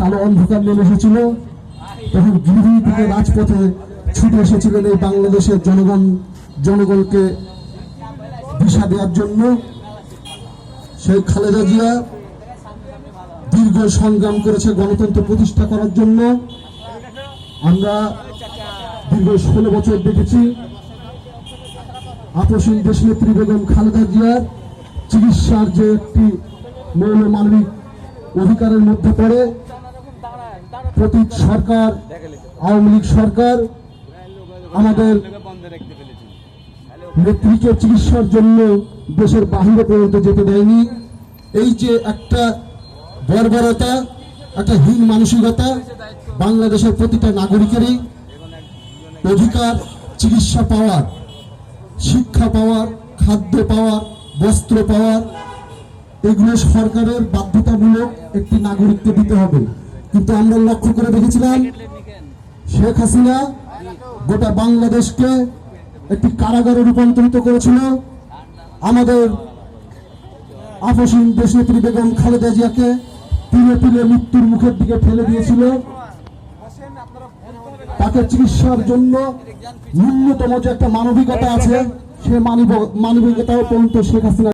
কালো অন্ধকার নেমে এসেছিল। তখন গিরি থেকে রাজপথে ছুটে এসেছিলেন এই বাংলাদেশের জনগণ, জনগণকে দিশা দেওয়ার জন্য। সেই খালেদা জিয়া দীর্ঘ সংগ্রাম করেছে গণতন্ত্র প্রতিষ্ঠা করার জন্য। আমরা দীর্ঘ ষোলো বছর দেখেছি। আপসীন দেশনেত্রী বেগম খালেদা জিয়ার চিকিৎসার যে একটি মৌল মানবিক অধিকারের মধ্যে পড়ে। প্রতীক সরকার, আওয়ামী লীগ সরকার আমাদের নেত্রীকে চিকিৎসার জন্য দেশের বাহিরে পর্যন্ত যেতে দেয়নি। এই যে একটা বর্বরতা, একটা হীন মানসিকতা বাংলাদেশের প্রতিটা নাগরিকেরই অধিকার, চিকিৎসা পাওয়ার, শিক্ষা পাওয়ার, খাদ্য পাওয়ার, বস্ত্র পাওয়ার এগুলো সরকারের বাধ্যতামূলক একটি নাগরিককে দিতে হবে। কিন্তু আমরা লক্ষ্য করে দেখেছিলাম, শেখ হাসিনা গোটা বাংলাদেশকে একটি কারাগারে রূপান্তরিত করেছিল। আমাদের আপসীন দেশনেত্রী বেগম খালেদা জিয়াকে তিলে তিলে মৃত্যুর মুখের দিকে ফেলে দিয়েছিল। তাকে চিকিৎসার জন্য ন্যূনতম যে একটা মানবিকতা আছে, সে মানবিকতাও পর্যন্ত শেখ হাসিনা